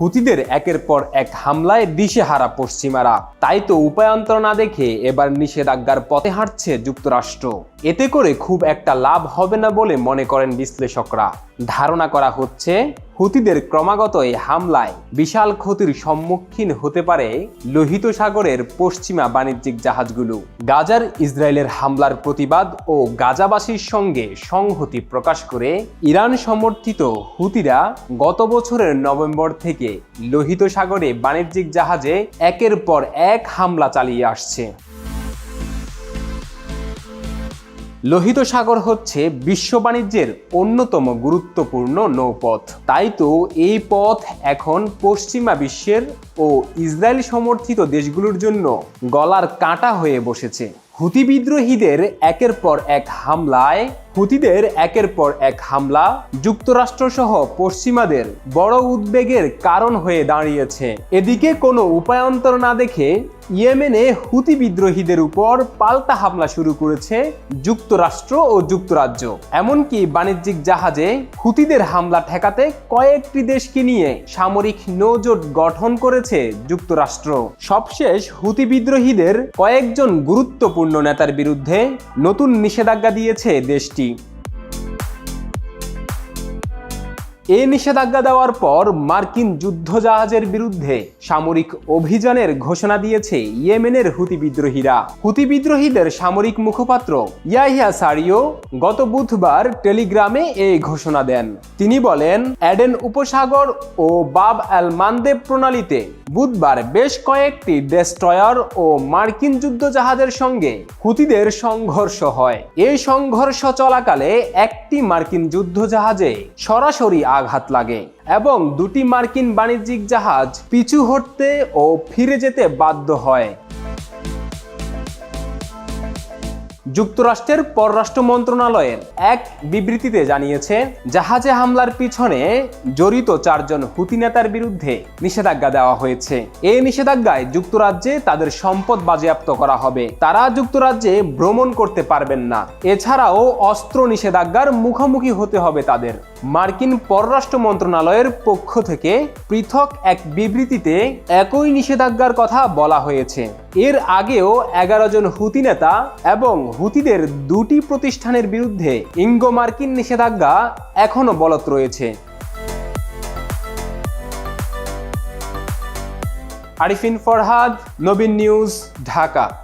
হুতিদের একের পর এক হামলায় দিশে হারা পশ্চিমারা। তাই তো উপায়ন্তর না দেখে এবার নিষেধাজ্ঞার পথে হাঁটছে যুক্তরাষ্ট্র। এতে করে খুব একটা লাভ হবে না বলে মনে করেন বিশ্লেষকরা। ধারণা করা হচ্ছে, হুতিদের ক্রমাগত এই হামলায় বিশাল ক্ষতির সম্মুখীন হতে পারে লোহিত সাগরের পশ্চিমা বাণিজ্যিক জাহাজগুলো। গাজার ইসরায়েলের হামলার প্রতিবাদ ও গাজাবাসীর সঙ্গে সংহতি প্রকাশ করে ইরান সমর্থিত হুতিরা গত বছরের নভেম্বর থেকে লোহিত সাগরে বাণিজ্যিক জাহাজে একের পর এক হামলা চালিয়ে আসছে। লোহিত সাগর হচ্ছে বিশ্ব বাণিজ্যের অন্যতম গুরুত্বপূর্ণ নৌপথ। তাই তো এই পথ এখন পশ্চিমা বিশ্বের ও ইসরায়েল সমর্থিত দেশগুলোর জন্য গলার কাঁটা হয়ে বসেছে। হুতি বিদ্রোহীদের একের পর এক হামলায়, হুতিদের একের পর এক হামলা যুক্তরাষ্ট্র সহ পশ্চিমাদের বড় উদ্বেগের কারণ হয়ে দাঁড়িয়েছে। এদিকে কোনো উপায়ন্তর না দেখে ইয়েমেনে হুতি বিদ্রোহীদের উপর পাল্টা হামলা শুরু করেছে যুক্তরাষ্ট্র ও যুক্তরাজ্য। এমনকি বাণিজ্যিক জাহাজে হুতিদের হামলা ঠেকাতে কয়েকটি দেশকে নিয়ে সামরিক নৌজোট গঠন করেছে যুক্তরাষ্ট্র। সবশেষ হুতি বিদ্রোহীদের কয়েকজন গুরুত্বপূর্ণ নেতার বিরুদ্ধে নতুন নিষেধাজ্ঞা দিয়েছে দেশটি। এ নিষেধাজ্ঞা দেওয়ার পর মার্কিন যুদ্ধজাহাজের বিরুদ্ধে সামরিক অভিযানের ঘোষণা দিয়েছে ইয়েমেনের হুতি বিদ্রোহীরা। হুতি বিদ্রোহীদের সামরিক মুখপাত্র ইয়াহিয়া সারিও গত বুধবার টেলিগ্রামে এই ঘোষণা দেন। তিনি বলেন, অ্যাডেন উপসাগর ও বাব আল মানদেব প্রণালীতে বুধবার বেশ কয়েকটি ডেস্ট্রয়ার ও মার্কিন যুদ্ধজাহাজের সঙ্গে হুতিদের সংঘর্ষ হয়। এই সংঘর্ষ চলাকালে একটি মার্কিন যুদ্ধজাহাজে সরাসরি আঘাত লাগে। এবং দুটি মার্কিন বাণিজ্যিক জাহাজ পিছু হটতে ও ফিরে যেতে বাধ্য হয়। যুক্তরাষ্ট্রের পররাষ্ট্র মন্ত্রণালয়ের এক বিবৃতিতে জানিয়েছে, জাহাজে হামলার পিছনে জড়িত চারজন হুতি নেতার বিরুদ্ধে নিষেধাজ্ঞা দেওয়া হয়েছে। এই নিষেধাজ্ঞায় যুক্তরাজ্যে তাদের সম্পদ বাজেয়াপ্ত করা হবে। তারা যুক্তরাজ্যে ভ্রমণ করতে পারবেন না। এছাড়াও অস্ত্র নিষেধাজ্ঞার মুখোমুখি হতে হবে তাদের। মার্কিন পররাষ্ট্র মন্ত্রণালয়ের পক্ষ থেকে পৃথক এক বিবৃতিতে একই নিষেধাজ্ঞার কথা বলা হয়েছে। এর আগেও এগারো জন হুতি নেতা এবং হুতিদের দুটি প্রতিষ্ঠানের বিরুদ্ধে ইঙ্গো মার্কিন নিষেধাজ্ঞা এখনও বলত রয়েছে। আরিফিন ফরহাদ, নবীন নিউজ, ঢাকা।